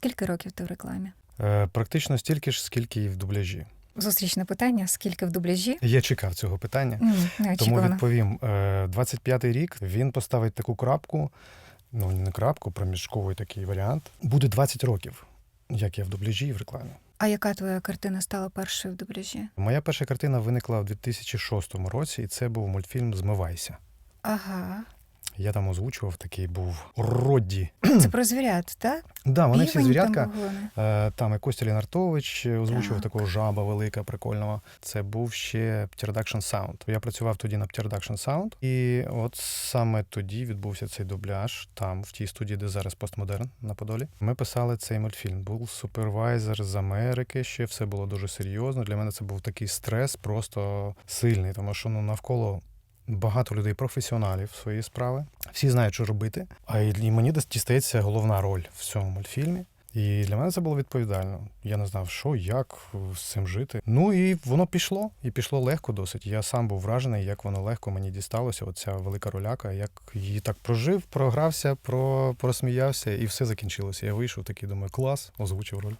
Скільки років ти в рекламі? Е, Практично стільки ж, скільки і в дубляжі. Зустрічне питання: скільки в дубляжі? Я чекав цього питання, М, тому відповім: Е, 25-й рік він поставить таку крапку, ну не крапку, проміжковий такий варіант. Буде 20 років, як я в дубляжі і в рекламі. А яка твоя картина стала першою в дубляжі? Моя перша картина виникла в 2006 році, і це був мультфільм Змивайся. Ага. Я там озвучував такий був Родді. Це про звірят, так? Да, вони всі звірятка. Там. Е, Там і Костя Лінартович озвучував Так. такого жаба велика, прикольного. Це був ще Pterodactyl Sound. Я працював тоді на Pterodactyl Sound. І от саме тоді відбувся цей дубляж, там, в тій студії, де зараз постмодерн на Подолі. Ми писали цей мультфільм. Був супервайзер з Америки. Ще все було дуже серйозно. Для мене це був такий стрес, просто сильний, тому що ну навколо. Багато людей професіоналів своєї справи. Всі знають, що робити. А і мені дістається головна роль в цьому мультфільмі. І для мене це було відповідально. Я не знав, що, як з цим жити. Ну і воно пішло, і пішло легко досить. Я сам був вражений, як воно легко мені дісталося. Оця велика роляка, як її так прожив, програвся, про, просміявся, і все закінчилося. Я вийшов такий, думаю, клас, озвучив роль.